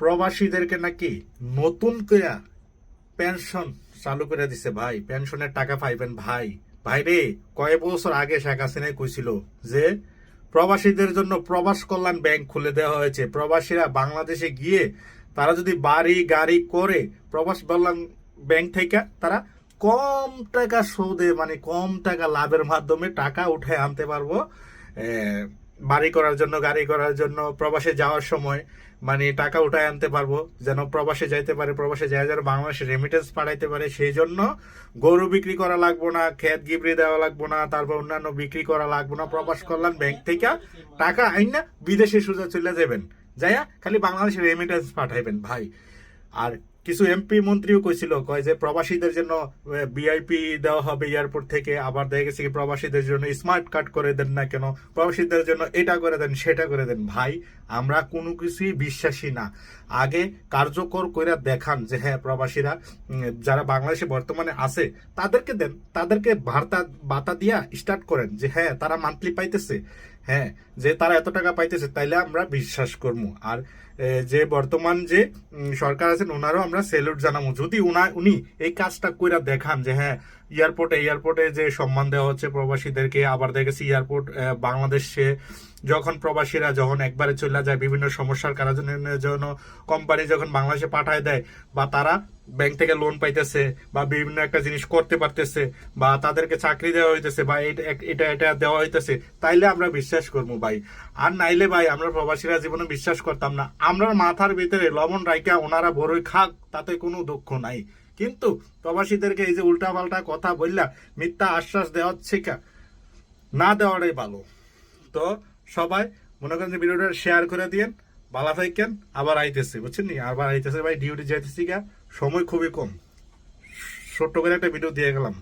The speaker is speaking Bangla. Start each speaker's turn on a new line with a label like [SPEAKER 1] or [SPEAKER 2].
[SPEAKER 1] প্রবাসীদেরকে নাকি নতুন করে পেনশন চালু করে দিছে ভাই। পেনশনের টাকা পাইবেন ভাই। ভাই রে কয়েক বছর আগে শেখ হাসিনাই কইছিল যে, প্রবাসীদের জন্য প্রবাস কল্যাণ ব্যাংক খুলে দেওয়া হয়েছে। প্রবাসীরা বাংলাদেশে গিয়ে তারা যদি বাড়ি গাড়ি করে প্রবাস কল্যাণ ব্যাংক থেকে তারা কম টাকা সুদে মানে কম টাকা লাভের মাধ্যমে টাকা উঠে আনতে পারব। বাড়ি করার জন্য, গাড়ি করার জন্য, প্রবাসে যাওয়ার সময় মানে টাকা উঠায় আনতে পারব, যেন প্রবাসে যাইতে পারে, প্রবাসে যায়, যেন বাংলাদেশে রেমিটেন্স পাঠাইতে পারে, সেই জন্য গরু বিক্রি করা লাগবো না, ক্ষেত গিবড়ি দেওয়া লাগবো না, তারপর অন্যান্য বিক্রি করা লাগবো না, প্রবাস কল্যাণ ব্যাংক থেকে টাকা আইন না বিদেশে সোজা চলে যাবেন। যাইয়া খালি বাংলাদেশে রেমিটেন্স পাঠাইবেন, ভাই। আর কিছু এমপি মন্ত্রীও কইছিল, কয় যে প্রবাসীদের জন্য বিআইপি দেওয়া হবে এয়ারপোর্ট থেকে। আবার দেখা গেছে কি প্রবাসীদের জন্য স্মার্ট কার্ড করে দেন না কেন? প্রবাসীদের জন্য এটা করে দেন, সেটা করে দেন। ভাই, আমরা কোনো কিছুই বিশ্বাসী না। আগে কার্যকর করে দেখান যে হ্যাঁ প্রবাসীরা যারা বাংলাদেশে বর্তমানে আছে, তাদেরকে দেন, তাদেরকে ভাতা বাতা দিয়া স্টার্ট করেন যে হ্যাঁ তারা মান্থলি পাইতেছে। হ্যাঁ যে তারা এত টাকা পাইতেছে, তাইলে আমরা বিশ্বাস করব আর যে বর্তমান যে সরকার আছেন ওনারও আমরা সেলুট জানাব যদি উনা এই কাজটা কইরা দেখান যে হ্যাঁ এয়ারপোর্টে এয়ারপোর্টে যে সম্মান দেওয়া হচ্ছে প্রবাসীদেরকে, আবার দেখেছি এয়ারপোর্ট বাংলাদেশে যখন প্রবাসীরা যখন একবারে চলে যায় বিভিন্ন সমস্যার কারণের জন্য কোম্পানি যখন বাংলাদেশে পাঠায় দেয় বা তারা ব্যাংক থেকে লোন পাইতেছে বা বিভিন্ন একটা জিনিস করতে পারতেছে বা তাদেরকে চাকরি দেওয়া হইতেছে বা এটা এটা দেওয়া হইতেছে, তাইলে আমরা বিশ্বাস করব ভাই। আর নাইলে ভাই আমরা প্রবাসীরা জীবনে বিশ্বাস করতাম না। আমরা মাথার ভিতরে লবণ রাইকা ওনারা বড়ই খাক, তাতে কোনো দুঃখ নাই। কিন্তু প্রবাসীদেরকে এই যে উল্টা পাল্টা কথা বললা, মিথ্যা আশ্বাস দেওয়া শেখা না দেওয়াটাই ভালো। তো সবাই মনে করেন যে ভিডিওটা শেয়ার করে দিয়েন, ভালো থাকেন, আবার আইতেছে, বুঝছেন নি? আবার আইতেছে ভাই ডিউটি যাইতেছি গা, সময় খুবই কম। ছোট্ট করে একটা ভিডিও দিয়ে গেলাম।